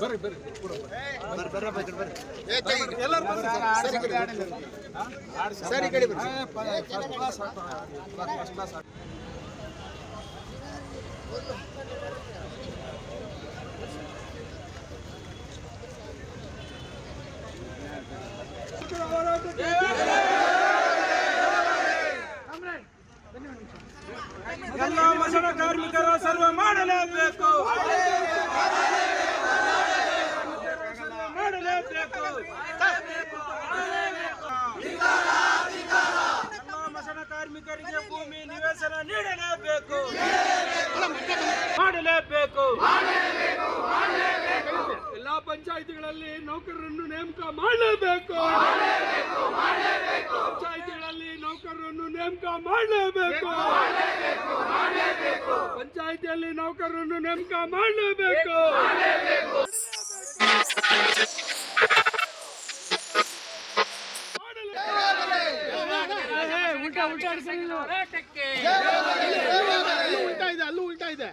Sir. ಸರಿ ಕಾರ್ಮಿಕರಿಗೆ ಭೂಮಿ ನಿವೇಶನ ನೀಡಲೇಬೇಕು. ಮಾಡಲೇಬೇಕು. ಎಲ್ಲಾ ಪಂಚಾಯಿತಿಗಳಲ್ಲಿ ನೌಕರರನ್ನು ನೇಮಕ ಮಾಡಲೇಬೇಕು. ಪಂಚಾಯಿತಿಗಳಲ್ಲಿ ನೌಕರರನ್ನು ನೇಮಕ ಮಾಡಲೇಬೇಕು. ಪಂಚಾಯಿತಿಯಲ್ಲಿ ನೌಕರರನ್ನು ನೇಮಕ ಮಾಡಲೇಬೇಕು. ಉಲ್ಟಾ ಉಲ್ಟಾ ಉಲ್ಟಾ ಇದೆ ಅಲ್ಲೂ ಉಲ್ಟಾ ಇದೆ.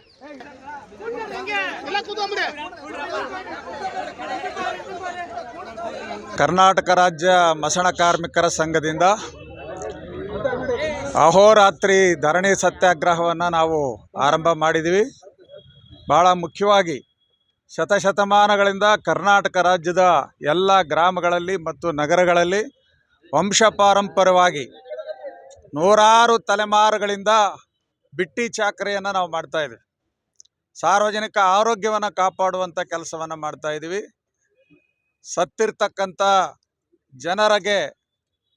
ಕರ್ನಾಟಕ ರಾಜ್ಯ ಮಸಣ ಕಾರ್ಮಿಕರ ಸಂಘದಿಂದ ಅಹೋರಾತ್ರಿ ಧರಣಿ ಸತ್ಯಾಗ್ರಹವನ್ನು ನಾವು ಆರಂಭ ಮಾಡಿದ್ದೀವಿ ಭಾಳ ಮುಖ್ಯವಾಗಿ ಶತಶತಮಾನಗಳಿಂದ ಕರ್ನಾಟಕ ರಾಜ್ಯದ ಎಲ್ಲ ಗ್ರಾಮಗಳಲ್ಲಿ ಮತ್ತು ನಗರಗಳಲ್ಲಿ ವಂಶ ಪಾರಂಪರ್ಯವಾಗಿ ನೂರಾರು ತಲೆಮಾರುಗಳಿಂದ ಬಿಟ್ಟಿ ಚಾಕರಿಯನ್ನು ನಾವು ಮಾಡ್ತಾ ಇದ್ದೀವಿ ಸಾರ್ವಜನಿಕ ಆರೋಗ್ಯವನ್ನು ಕಾಪಾಡುವಂಥ ಕೆಲಸವನ್ನು ಮಾಡ್ತಾ ಇದ್ದೀವಿ ಸತ್ತಿರ್ತಕ್ಕಂಥ ಜನರಿಗೆ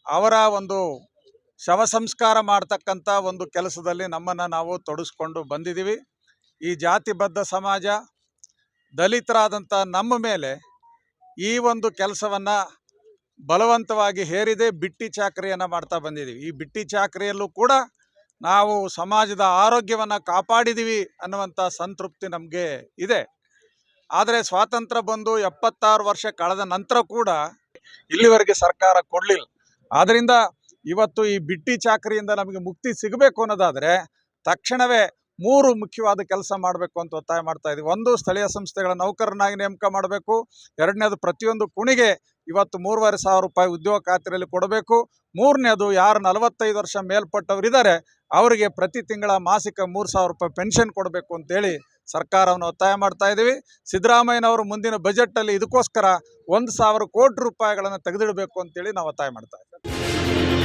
ಅವರ ಒಂದು ಶವ ಸಂಸ್ಕಾರ ಮಾಡ್ತಕ್ಕಂಥ ಒಂದು ಕೆಲಸದಲ್ಲಿ ನಮ್ಮನ್ನು ನಾವು ತೊಡಸ್ಕೊಂಡು ಬಂದಿದ್ದೀವಿ ಈ ಜಾತಿಬದ್ಧ ಸಮಾಜ, ದಲಿತರಾದಂಥ ನಮ್ಮ ಮೇಲೆ ಈ ಒಂದು ಕೆಲಸವನ್ನು ಬಲವಂತವಾಗಿ ಹೇರಿದೆ ಬಿಟ್ಟಿ ಚಾಕರಿಯನ್ನು ಮಾಡ್ತಾ ಬಂದಿದ್ದೀವಿ. ಈ ಬಿಟ್ಟಿ ಚಾಕರಿಯಲ್ಲೂ ಕೂಡ ನಾವು ಸಮಾಜದ ಆರೋಗ್ಯವನ್ನು ಕಾಪಾಡಿದ್ದೀವಿ ಅನ್ನುವಂಥ ಸಂತೃಪ್ತಿ ನಮಗೆ ಇದೆ. ಆದರೆ ಸ್ವಾತಂತ್ರ್ಯ ಬಂದು ಎಪ್ಪತ್ತಾರು ವರ್ಷ ಕಳೆದ ನಂತರ ಕೂಡ ಇಲ್ಲಿವರೆಗೆ ಸರ್ಕಾರ ಕೊಡಲಿಲ್ಲ. ಆದ್ದರಿಂದ ಇವತ್ತು ಈ ಬಿಟ್ಟಿ ಚಾಕರಿಯಿಂದ ನಮಗೆ ಮುಕ್ತಿ ಸಿಗಬೇಕು ಅನ್ನೋದಾದರೆ ತಕ್ಷಣವೇ ಮೂರು ಮುಖ್ಯವಾದ ಕೆಲಸ ಮಾಡಬೇಕು ಅಂತ ಒತ್ತಾಯ ಮಾಡ್ತಾ ಇದ್ದೀವಿ ಒಂದು ಸ್ಥಳೀಯ ಸಂಸ್ಥೆಗಳ ನೌಕರನಾಗಿ ನೇಮಕ ಮಾಡಬೇಕು. ಎರಡನೇದು ಪ್ರತಿಯೊಂದು ಕುಣಿಗೆ ಇವತ್ತು ಮೂರುವರೆ ಸಾವಿರ ರೂಪಾಯಿ ಉದ್ಯೋಗ ಖಾತ್ರಿಯಲ್ಲಿ ಕೊಡಬೇಕು. ಮೂರನೇದು ಯಾರು ನಲವತ್ತೈದು ವರ್ಷ ಮೇಲ್ಪಟ್ಟವರಿದ್ದಾರೆ, ಅವರಿಗೆ ಪ್ರತಿ ತಿಂಗಳ ಮಾಸಿಕ ಮೂರು ಸಾವಿರ ರೂಪಾಯಿ ಪೆನ್ಷನ್ ಕೊಡಬೇಕು ಅಂತೇಳಿ ಸರ್ಕಾರವನ್ನು ಒತ್ತಾಯ ಮಾಡ್ತಾ ಇದ್ದೀವಿ. ಸಿದ್ದರಾಮಯ್ಯನವರು ಮುಂದಿನ ಬಜೆಟಲ್ಲಿ ಇದಕ್ಕೋಸ್ಕರ ಒಂದು ಸಾವಿರ ಕೋಟಿ ರೂಪಾಯಿಗಳನ್ನು ತೆಗೆದಿಡಬೇಕು ಅಂತೇಳಿ ನಾವು ಒತ್ತಾಯ ಮಾಡ್ತಾ ಇದ್ದೀವಿ.